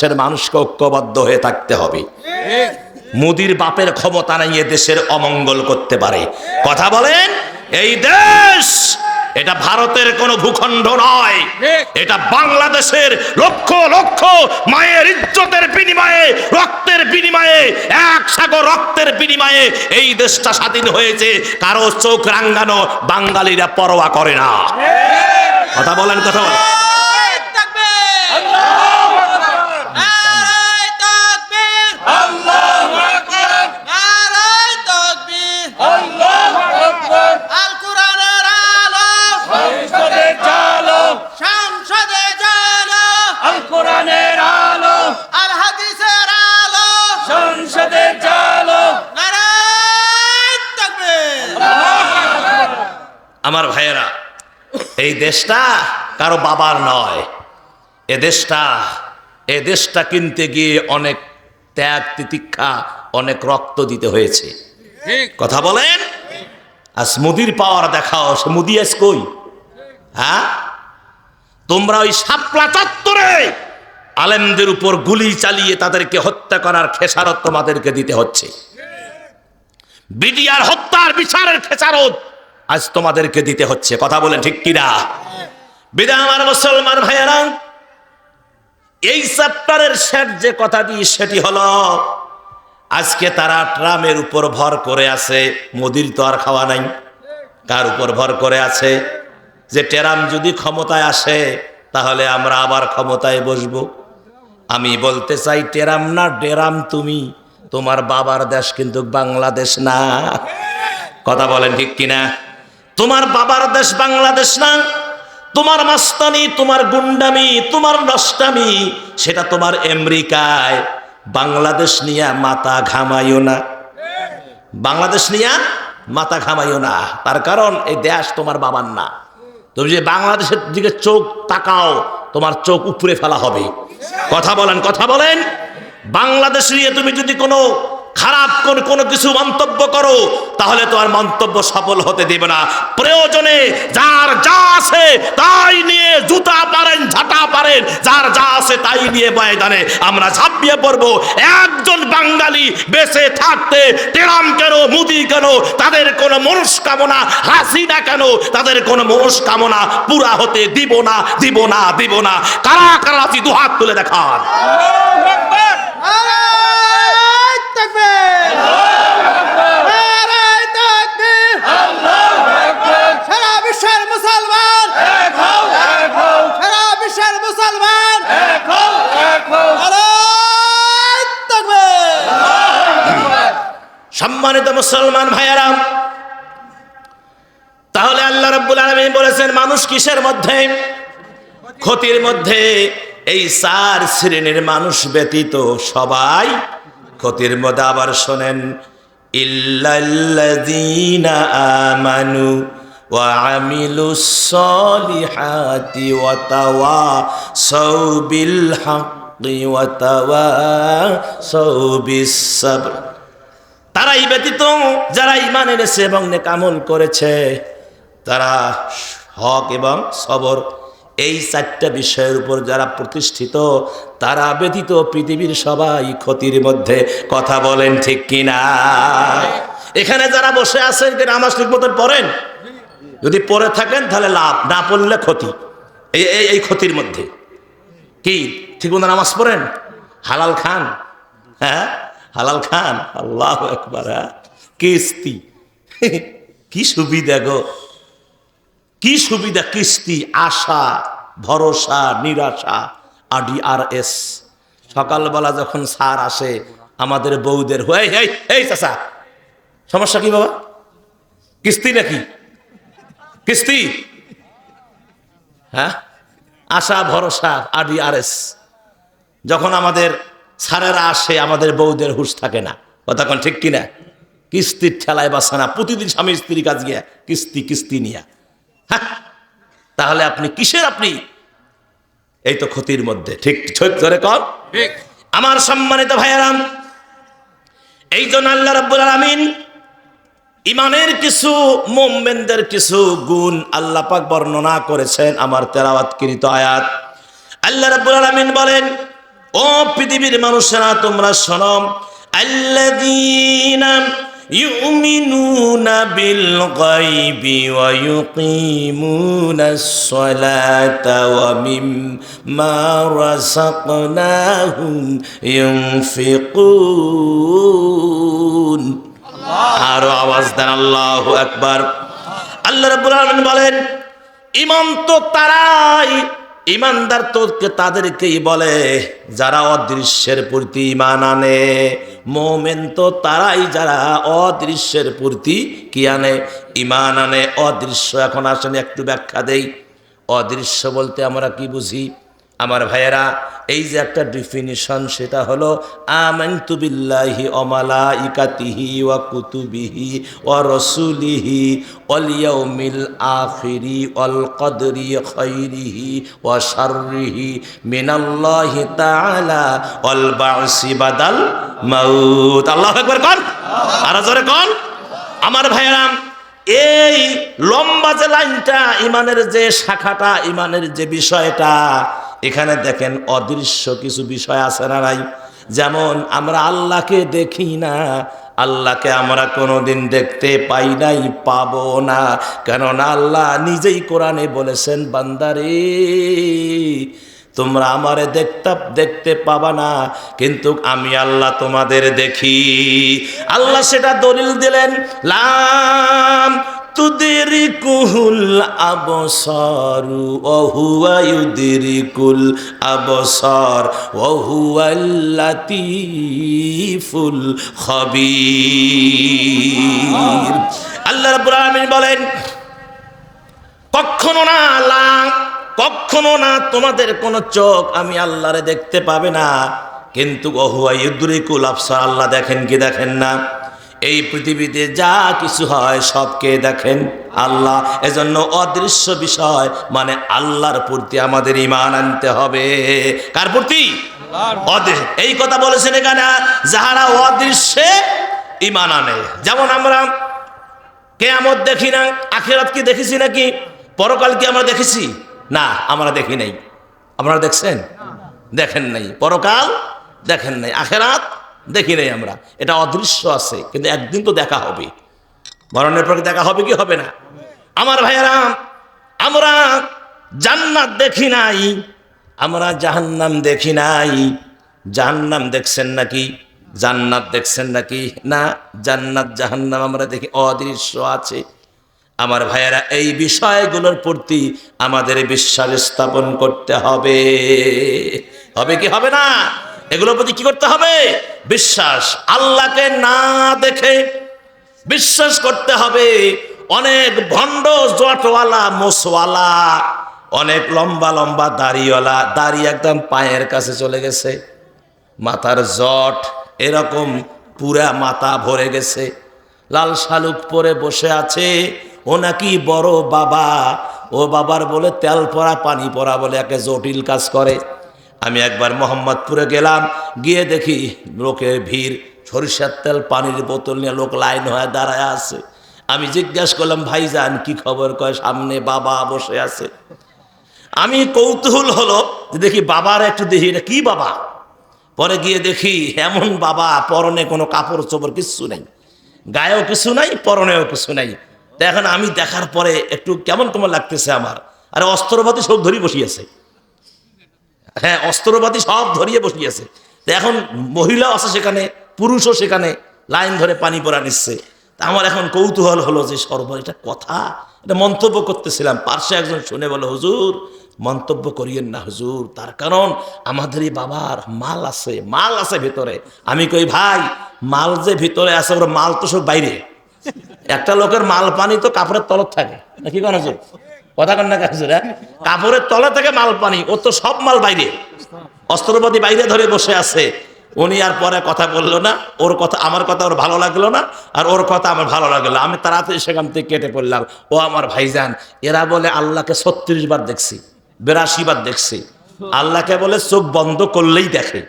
দেশের মানুষকে ঐক্যবদ্ধ হয়ে থাকতে হবে। মোদির বাপের ক্ষমতা নাই দেশের অমঙ্গল করতে পারে। কথা বলেন? এই দেশ এটা ভারতের কোনো ভূখণ্ড নয়। এটা বাংলাদেশের লক্ষ লক্ষ মায়ের ইজ্জতের বিনিময়ে, রক্তের বিনিময়ে, এক সাগর রক্তের বিনিময়ে এই দেশটা স্বাধীন হয়েছে। কারও চোখ রাঙ্গানো বাঙালিরা পরোয়া করে না। কথা বলেন কথা বলেন। আমার ভাইয়েরা এই দেশটা কারও বাবার নয়। এ দেশটা এ দেশটা কিনতে গিয়ে অনেক ত্যাগ তিতিক্ষা অনেক রক্ত দিতে হয়েছে। কথা বলেন? আজ মুদির পাওয়ার দেখাও সে মুদি আজ কই? হ্যাঁ? তোমরা ওই শাপলা চত্বরে আলেমদের উপর গুলি চালিয়ে তাদেরকে হত্যা করার খেসারত তোমাদেরকে দিতে হচ্ছে। বিডিআর হত্যার বিচারের খেসারত আজ তোমাদেরকে দিতে হচ্ছে, কথা বলেন ঠিক কিনা? বিদায় আমার মুসলমান ভাইয়ারা, এই চ্যাপ্টারের শেষ যে কথা কথাটি সেটি হলো, আজকে তারা ট্রামের উপর ভর করে আছে, মোদির তো আর খাওয়া নাই। কার উপর ভর করে আছে? যে টেরাম যদি ক্ষমতায় আসে, তাহলে আমরা আবার ক্ষমতায় বসবো। আমি বলতে চাই, টেরাম না, ডেরাম তুমি। তোমার বাবার দেশ কিন্তু বাংলাদেশ না। কথা বলেন ঠিক কিনা? তোমার বাবার দেশ বাংলাদেশ না, তোমার মাস্তানি, তোমার গুন্ডামি, তোমার নষ্টামি, সেটা তোমার আমেরিকায়। বাংলাদেশ নিয়ে মাথা ঘামাইও না। বাংলাদেশ নিয়ে মাথা ঘামাইও না। তার কারণ এই দেশ তোমার বাবার না। তুমি যে বাংলাদেশের দিকে চোখ তাকাও, তোমার চোখ উপরে ফেলা হবে। কথা বলেন কথা বলেন। বাংলাদেশ নিয়ে তুমি যদি কোনো খারাপ কোন কোনো কিছু মন্তব্য করো তাহলে তোমার মন্তব্য সফল হতে দেবে না। প্রয়োজনে যার যা আছে তাই নিয়ে জুতা পারেন ঝাঁটা পারেন যার যা আছে তাই নিয়ে ময়দানে আমরা ঝাঁপিয়ে পড়ব। একজন বাঙালি বেঁচে থাকতে টেরাম কেন মুদি কেন তাদের কোনো মনস্কামনা হাসি না কেন তাদের কোনো মনস্কামনা পুরা হতে দিব না দিব না দিব না। কারা কারা আছি দুহাত তুলে দেখান। নারায় তাকবীর মুসলমান। সম্মানিত মুসলমান তাহলে আল্লাহ রাব্বুল আলামিন বলেছেন, মানুষ কিসের মধ্যে? ক্ষতির মধ্যে। এই চার শ্রেণির মানুষ ব্যতীত সবাই ক্ষতির মধ্যে আবার শোনেন, ইল্লাল্লাযীনা ওয়া সলিহাতি তারাই ব্যতীত যারা ইমান এনেছে এবং নেকামল করেছে, তারা হক এবং সবর এই চারটা বিষয়ের উপর যারা প্রতিষ্ঠিত, তারা ব্যতীত পৃথিবীর সবাই ক্ষতির মধ্যে। কথা বলেন ঠিক কিনা? এখানে যারা বসে আছেন যে নামাজ ঠিক মতন পড়েন, যদি পড়ে থাকেন, তাহলে লাভ, না পড়লে ক্ষতি। এই, এই- ক্ষতির মধ্যে। কি ঠিক মতো নামাজ পড়েন? হালাল খান? হ্যাঁ? হালাল খান? আল্লাহ একবার হ্যাঁ? কিস্তি? কি সুবিধা গো। কি সুবিধা, কিস্তি, আশা, ভরসা, নিরাশা? আডি আর এস সকালবেলা যখন সার আসে, আমাদের বউদের হয়ে এই চাষা সমস্যা কি বাবা? কিস্তি নাকি? কিস্তি? হ্যাঁ? আশা, ভরসা আডি আর এস যখন আমাদের সারেরা আসে, আমাদের বউদের হুশ থাকে না। কথা ঠিক কিনা? কিস্তির ঠেলায় বাসা না। প্রতিদিন স্বামী স্ত্রীর কাজ গিয়া কিস্তি কিস্তি নিয়া। তাহলে আপনি কিসের আপনি? এই তো ক্ষতির মধ্যে ঠিক ঠিক ধরে কর। আমার সম্মানিত ভাইয়ারাম এই জন্য আল্লাহ রাব্বুল আলামিন ইমানের কিছু মোমেনদের কিছু গুণ আল্লাহ পাক বর্ণনা করেছেন আমার তেলাওয়াতকৃত আয়াত। আল্লাহ রাব্বুল আলামিন বলেন ও পৃথিবীর মানুষেরা তোমরা শোনো আল্লাযীনা ওয়া ইউকিমুনাস সালাতা ওয়া মিম্মা রাযাকনাহুম ইউনফিকুন। আরও আওয়াজ দেন, আল্লাহু আকবার। আল্লাহ রাব্বুল আলামিন বলেন ইমান তো তারাই ইমানদার তোকে তাদেরকেই বলে, যারা অদৃশ্যের প্রতি ইমান আনে। মোমেন তো তারাই যারা অদৃশ্যের প্রতি কি আনে? ইমান আনে। অদৃশ্য এখন আসেন, একটু ব্যাখ্যা দেই। অদৃশ্য বলতে আমরা কি বুঝি? আমার ভাইয়েরা এই যে একটা ডিফিনিশন সেটা হলো বিল্লাহি অমালা ইকাতিহি ওয়া কুতুবিহি ওয়া রসুলিহি ওয়াল ইয়াউমিল আখিরি ওয়াল কদরি খাইরিহি ওয়া শাররিহি মিনাল্লাহি তাআলা ওয়াল বা'সি বাদাল মাউত। আল্লাহু আকবার কোন? আর জোরে কোন? আমার ভাইয়েরা, এই লম্বা যে লাইনটা, ইমানের যে শাখাটা, ইমানের যে বিষয়টা এখানে দেখেন অদৃশ্য কিছু বিষয় আছে না নাই? যেমন, আমরা আল্লাহকে দেখি না, আল্লাহকে আমরা কোনোদিন দেখতে পাই নাই, পাব না। কেননা আল্লাহ নিজেই কোরআনে বলেছেন, বান্দারে, তোমরা আমারে দেখতে দেখতে পাবা না, কিন্তু আমি আল্লাহ তোমাদের দেখি। আল্লাহ সেটা দলিল দিলেন, লাম তুদেরিকুল আবসারু, ওহুয়া ইউদেরিকুল আবসার ওহুয়াল লাতিফুল খবীর। আল্লাহ রাব্বুল আলামিন বলেন, কখনো না আল্লাহ কখনো না তোমাদের কোন চোখ আমি আল্লাহরে দেখতে পাবে না। কিন্তু অহুয়া ইউদ্রিকুল আফসার আল্লাহ দেখেন কি দেখেন না? এই পৃথিবীতে যা কিছু হয় সবকে দেখেন আল্লাহ। এজন্য অদৃশ্য বিষয় মানে আল্লাহর প্রতি আমাদের ইমান আনতে হবে। কার প্রতি? এই কথা বলেছেন এখানে যাহারা অদৃশ্যে ইমান আনে। যেমন আমরা কেয়ামত দেখি না আখেরাত কি দেখেছি নাকি? পরকাল কি আমরা দেখেছি? না আমরা দেখি নাই। আপনারা দেখছেন? দেখেন নাই। পরকাল দেখেন নাই। আখেরাত দেখি নাই আমরা। এটা অদৃশ্য আছে, কিন্তু একদিন তো দেখা হবে। মরণের পর দেখা হবে কি হবে না? আমার ভাইয়েরা, আমরা জান্নাত দেখি নাই, আমরা জাহান্নাম দেখি নাই। জাহান্নাম দেখছেন নাকি? জান্নাত দেখছেন নাকি? না, জান্নাত, জাহান্নাম আমরা দেখি অদৃশ্য আছে। আমার ভাইয়েরা, এই বিষয়গুলোর প্রতি আমাদের বিশ্বাস স্থাপন করতে হবে। হবে কি হবে না? এগুলোর প্রতি কি করতে হবে? বিশ্বাস। আল্লাহকে না দেখে বিশ্বাস করতে হবে। অনেক ভণ্ড জটওয়ালা মোসওয়ালা, অনেক লম্বা লম্বা দাড়িওয়ালা, দাড়ি একদম পায়ের কাছে চলে গেছে। মাথার জট এরকম পুরা মাথা ভরে গেছে। লাল শালুক পরে বসে আছে। ও নাকি বড় বাবা। ও বাবার বলে তেল পরা, পানি পরা বলে একে জটিল কাজ করে। আমি একবার মোহাম্মদপুরে গেলাম, গিয়ে দেখি লোকের ভিড়, সরিষার তেল, পানির বোতল নিয়ে লোক লাইন হয়ে দাঁড়ায় আছে। আমি জিজ্ঞাসা করলাম, ভাইজান, কি খবর? কয়, সামনে বাবা বসে আছে। আমি কৌতূহল হলো দেখি বাবার একটু দেখি, এটা কি বাবা? পরে গিয়ে দেখি এমন বাবা, পরনে কোনো কাপড় চোপড় কিছু নেই। গায়েও কিছু নাই, পরনেও কিছু নাই। তো এখন আমি দেখার পরে একটু কেমন কেমন লাগতেছে আমার। আরে অস্ত্রপাতি সব ধরিয়ে বসিয়েছে। হ্যাঁ অস্ত্রপাতি সব ধরিয়ে বসিয়েছে। এখন মহিলাও আছে সেখানে, পুরুষও সেখানে, লাইন ধরে পানি পরা নিচ্ছে। আমার এখন কৌতূহল হলো যে সর্ব এটা কথা, এটা মন্তব্য করতেছিলাম। পার্শ্বে একজন শুনে বলে, হুজুর, মন্তব্য করিয়েন না হুজুর। তার কারণ আমাদের এই বাবার মাল আছে মাল আছে ভিতরে। আমি কই, ভাই, মাল যে ভিতরে আছে, ওর মাল তো সব বাইরে। একটা লোকের মাল পানি তো কাপড়ের তলত থাকে। না কি কোনো কথা কন না হ্যাঁ? কাপড়ের তলে থেকে মাল পানি ও তো সব মাল বাইরে। অস্ত্রপাতি বাইরে ধরে বসে আছে। উনি আর পরে কথা বলল না, ওর কথা, আমার কথা ওর ভালো লাগল না, আর ওর কথা আমার ভালো লাগল। আমি তাড়াতাড়ি সেখান থেকে কেটে পড়লাম। ও আমার ভাইজান, এরা বলে আল্লাহকে ছত্রিশ বার দেখছি, বিরাশি বার দেখছি। আল্লাহকে বলে চোখ বন্ধ করলেই দেখে।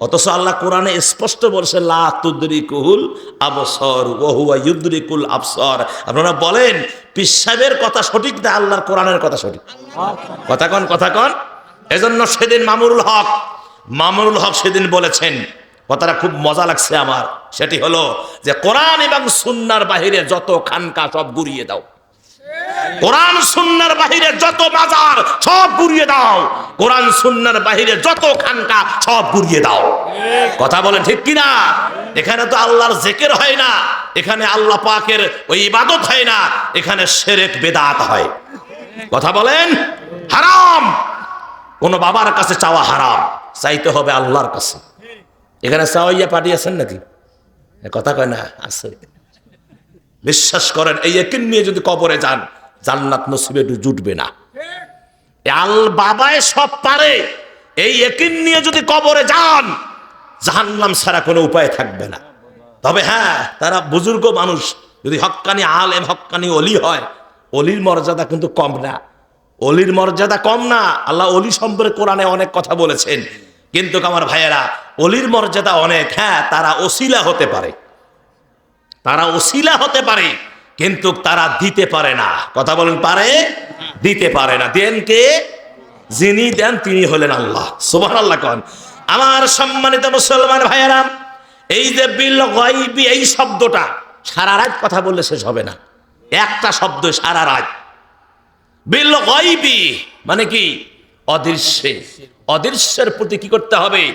অথচ আল্লাহ কোরআনে স্পষ্ট বলছে, লা তুদ্রিকুল আবসর ওহুয়া ইউদ্রিকুল আবসর। আপনারা বলেন পিসাবের কথা সঠিক না আল্লাহর কোরআনের কথা সঠিক? কথা কন কথা কন। এজন্য সেদিন মামুরুল হক মামুরুল হক সেদিন বলেছেন, কথাটা খুব মজা লাগছে আমার। সেটি হলো যে কোরআন এবং সুন্নার বাহিরে যত খানকা সব গুড়িয়ে দাও। কোরআন সুন্নার বাহিরে যত বাজার, সব গুড়িয়ে দাও। কোরআন সুন্নার বাহিরে যত খানকা, সব গুড়িয়ে দাও। কথা বলেন ঠিক কিনা? এখানে তো আল্লাহর জেকের হয় না। এখানে আল্লাহ পাকের ওই ইবাদত হয় না। এখানে সেরেক, বেদাত হয়। কথা বলেন? হারাম। কোন বাবার কাছে চাওয়া হারাম। চাইতে হবে আল্লাহর কাছে। এখানে চাওয়াইয়া পাঠিয়েছেন নাকি? কথা কয় না, আছে। বিশ্বাস করেন, এই একিন নিয়ে যদি কবরে যান জান্নাত নসিবে জুটবে না। আল বাবায় সব পারে। এই একিন নিয়ে যদি কবরে যান, জাহান্নাম ছাড়া কোনো উপায় থাকবে না। তবে হ্যাঁ তারা বুজুর্গ মানুষ, যদি হক্কানি আলেম, হক্কানি অলি হয়, অলির মর্যাদা কিন্তু কম না। অলির মর্যাদা কম না। আল্লাহ অলি সম্পর্কে কোরআনে অনেক কথা বলেছেন। কিন্তু আমার ভাইয়েরা, অলির মর্যাদা অনেক। হ্যাঁ তারা ওসিলা হতে পারে। তারা ওসিলা হতে পারে। কিন্তু তারা দিতে পারে না। কথা বলেন পারে? দিতে পারে না। দেন কে? যিনি দেন তিনি হলেন আল্লাহ। সুবাহ আল্লাহ কন। আমার সম্মানিত মুসলমান ভাইয়েরা, এই যে বিল গাইবি, এই শব্দটা সারা রাত কথা বললে শেষ হবে না। একটা শব্দ সারা রাত। বিল গাইবি মানে কি? অদৃশ্যে। অদৃশ্যের প্রতি কি করতে হবে?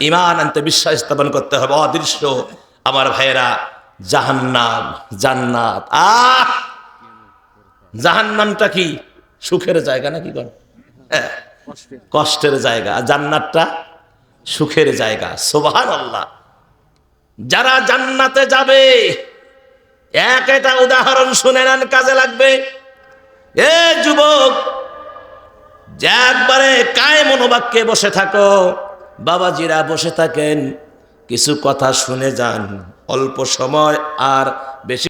ইমান আনতে বিশ্বাস স্থাপন করতে হবে। অদৃশ্য। আমার ভাইয়েরা জাহান্নাম জান্নাত। আহ! জাহান্নামটা কি? সুখের জায়গা নাকি কোন? হ্যাঁ, কষ্টের জায়গা। জান্নাতটা সুখের জায়গা। সোবাহান আল্লাহ যারা জান্নাতে যাবে এক একটা উদাহরণ শুনে নেন কাজে লাগবে। এ যুবক যে একবারে কায় মনোবাক্যে বসে থাকো। বাবাজিরা বসে থাকেন কিছু কথা শুনে যান। অল্প সময় আর বেশি